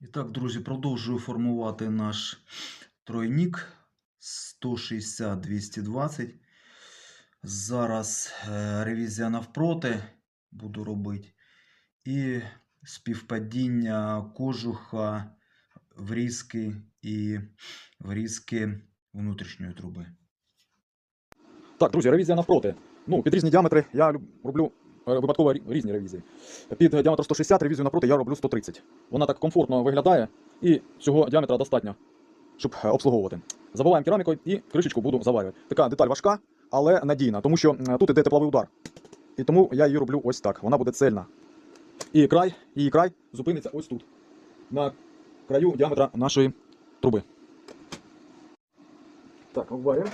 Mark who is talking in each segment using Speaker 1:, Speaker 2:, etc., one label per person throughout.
Speaker 1: І так, друзі, продовжую формувати наш тройник 160-220. Зараз е, ревізія навпроти буду робити. І співпадіння кожуха врізки і врізки внутрішньої труби.
Speaker 2: Так, друзі, ревізія навпроти. Ну, під різні діаметри я роблю випадково різні ревізії. Під е, діаметр 160 ревізію навпроти я роблю 130. Вона так комфортно виглядає, і цього діаметра достатньо, щоб е, обслуговувати. Забиваємо керамікою і кришечку буду заварювати. Така деталь важка, але надійна, тому що тут іде тепловий удар. І тому я її роблю ось так. Вона буде цельна. І край, її край зупиниться ось тут. На краю діаметра нашої труби. Так, обварюємо.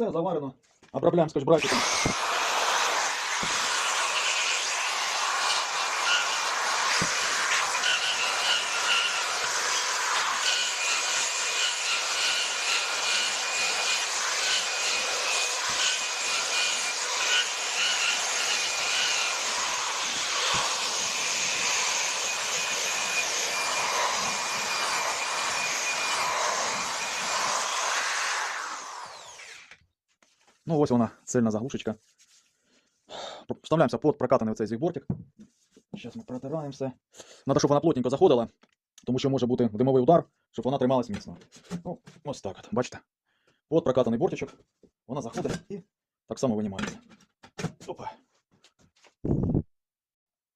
Speaker 2: Все заварено. Обробляємо скотч-брайтиком. Ну, ось вона, цельна заглушечка. Вставляємося под прокатаний оцей зігбортик. Зараз ми протираємо все. Надо, щоб вона плотненько заходила, тому що може бути димовий удар, щоб вона трималась міцно. Ну, ось так от, бачите? Под прокатаний бортичок, вона заходить і так само винімається. Опа.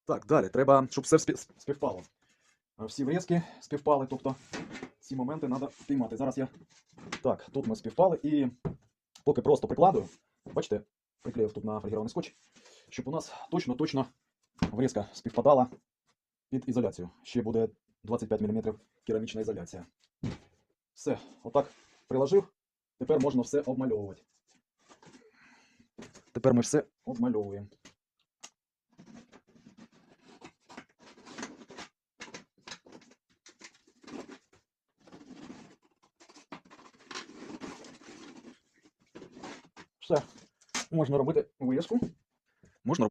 Speaker 2: Так, далі. Треба, щоб все співпало. Всі врізки співпали, тобто ці моменти треба піймати. Зараз я. Так, тут ми співпали і поки просто прикладую, бачите, приклеїв тут на фольгірований скотч, щоб у нас точно-точно врізка співпадала під ізоляцію. Ще буде 25 мм керамічна ізоляція. Все, отак приложив. Тепер можна все обмальовувати. Тепер ми все обмальовуємо. Все. Можна робити вирізку. Можна